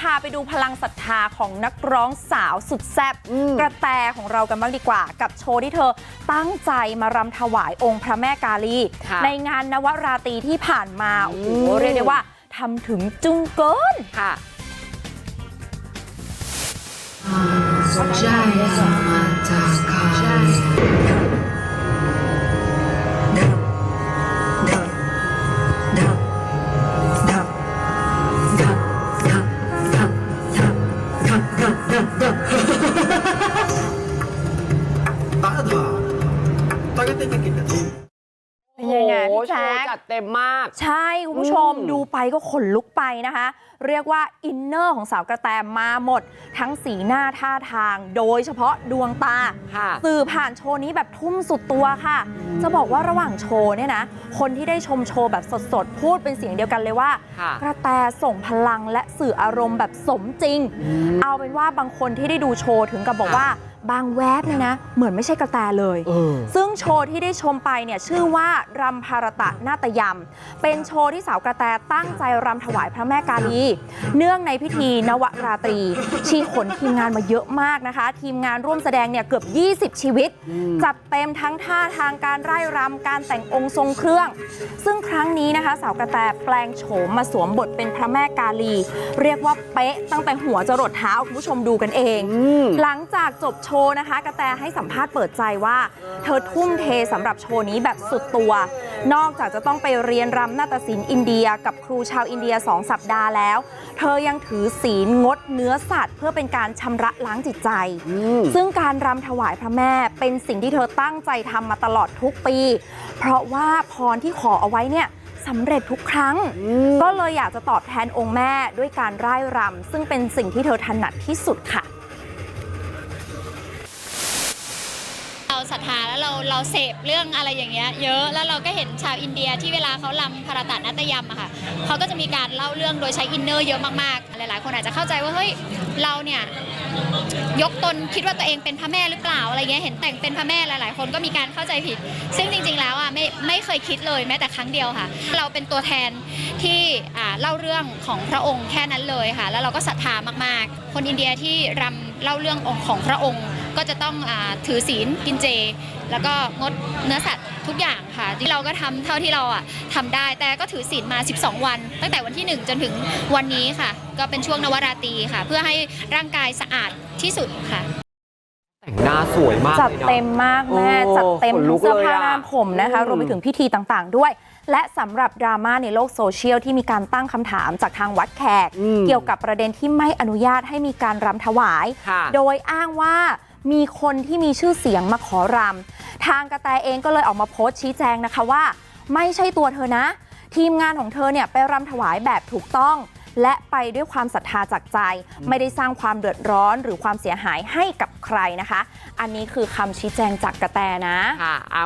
พาไปดูพลังศรัทธาของนักร้องสาวสุดแซ่บอืมกระแตของเรากันบ้างดีกว่า กับโชว์ที่เธอตั้งใจมารำถวายองค์พระแม่กาลีค่ะในงานนวราตรีที่ผ่านมาโอ้โหอืมเรียกได้ว่าทำถึงจุงเกินค่ะ Jaya Mata Kali. Dap, เป็นยังไงโอ้พี่โหโชแจ๊ว์คจัดเต็มมาก ใช่คุณผู้ชมอืมดูไปก็ขนลุกไปนะคะ เรียกว่าอินเนอร์ของสาวกระแตมาหมด ทั้งสีหน้าท่าทาง โดยเฉพาะดวงตาค่ะสื่อผ่านโชว์นี้แบบทุ่มสุดตัวค่ะ จะบอกว่าระหว่างโชว์เนี่ยนะ คนที่ได้ชมโชว์แบบสดๆ พูดเป็นเสียงเดียวกันเลยว่าค่ะกระแตส่งพลังและสื่ออารมณ์แบบสมจริง เอาเป็นว่าบางคนที่ได้ดูโชว์ถึงกับบอกค่ะว่า บางแวบเนี่ยนะ เหมือนไม่ใช่กระแตเลยเออซึ่งโชว์ที่ได้ชมไปเนี่ยชื่อว่ารำภารตะนาตยำเป็นโชว์ที่สาวกระแตตั้งใจรำถวายพระแม่กาลี เนื่องในพิธีนวราตรี ชีขนทีมงานมาเยอะมากนะคะ ทีมงานร่วมแสดงเนี่ยเกือบ 20 ชีวิต จัดเต็มทั้งท่าทางการไร่รำการแต่งองค์ทรงเครื่อง ซึ่งครั้งนี้นะคะ สาวกระแตแปลงโฉมมาสวมบทเป็นพระแม่กาลี เรียกว่าเป๊ะตั้งแต่หัวจรดเท้าคุณผู้ชมดูกันเองอืมหลังจากจบโชว์นะคะกระแตให้สัมภาษณ์เปิดใจว่า เธอทุ่มเทสำหรับโชว์นี้แบบสุดตัว นอกจากจะต้องไปเรียนรำนาฏศิลป์อินเดียกับครูชาวอินเดีย 2 สัปดาห์แล้ว เธอยังถือศีลงดเนื้อสัตว์ เพื่อเป็นการชำระล้างจิตใจอืมซึ่งการรำถวายพระแม่เป็นสิ่งที่เธอตั้งใจทำมาตลอดทุกปี เพราะว่าพรที่ขอเอาไว้เนี่ยสำเร็จทุกครั้งมก็เลยอยากจะตอบแทนองค์แม่ด้วยการร่ายรำซึ่งเป็นสิ่งที่เธอถนัดที่สุดค่ะ ศรัทธาแล้วเราเราเสพเรื่องอะไรอย่างเงี้ยเยอะแล้วเราก็เห็นชาวอินเดียที่เวลาเขาลำพราตานาตยมอะค่ะเขาก็จะมีการเล่าเรื่องโดยใช้อินเนอร์เยอะมากๆ หลาย ๆ คนอาจจะเข้าใจว่าเฮ้ยเราเนี่ยยกตนคิดว่าตัวเองเป็นพระแม่หรือเปล่าอะไรเงี้ยเห็นแต่งเป็นพระแม่หลาย ๆ คนก็มีการเข้าใจผิด ซึ่งจริง ๆ แล้วอะไม่ไม่เคยคิดเลยแม้แต่ครั้งเดียวค่ะ เราเป็นตัวแทนที่เล่าเรื่องของพระองค์แค่นั้นเลยค่ะ แล้วเราก็ศรัทธามากๆ คนอินเดียที่รำเล่าเรื่องของพระองค์ ก็จะต้องอาถือศีลกินเจ แล้วก็งดเนื้อสัตว์ทุกอย่างค่ะ ที่เราก็ทำเท่าที่เราอะทำได้แต่ก็ถือศีลมา 12 วัน ตั้งแต่วันที่ 1 จนถึงวันนี้ค่ะ ก็เป็นช่วงนวราตรีค่ะ เพื่อให้ร่างกายสะอาดที่สุดค่ะแต่งหน้าสวยมากจัดลยนะเต็มมากแม่โอ้จัดเต็มขนลุทั้งกเสื้อผ้าเลยอะหน้าผมนะคะอืมรวมไปถึงพิธีต่างๆ ด้วย และสำหรับดราม่าในโลกโซเชียลที่มีการตั้งคำถามจากทางวัดแขกอืมเกี่ยวกับประเด็นที่ไม่อนุญาตให้มีการรำถวายค่ะโดยอ้างว่า มีคนที่มีชื่อเสียงมาขอรำทางกระแตเองก็เลยออกมาโพสต์ชี้แจงนะคะว่า ไม่ใช่ตัวเธอนะ ทีมงานของเธอเนี่ยไปรำถวายแบบถูกต้อง และไปด้วยความศรัทธาจากใจ ไม่ได้สร้างความเดือดร้อนหรือความเสียหายให้กับใครนะคะ อันนี้คือคำชี้แจงจากกระแตนะค่ะเอา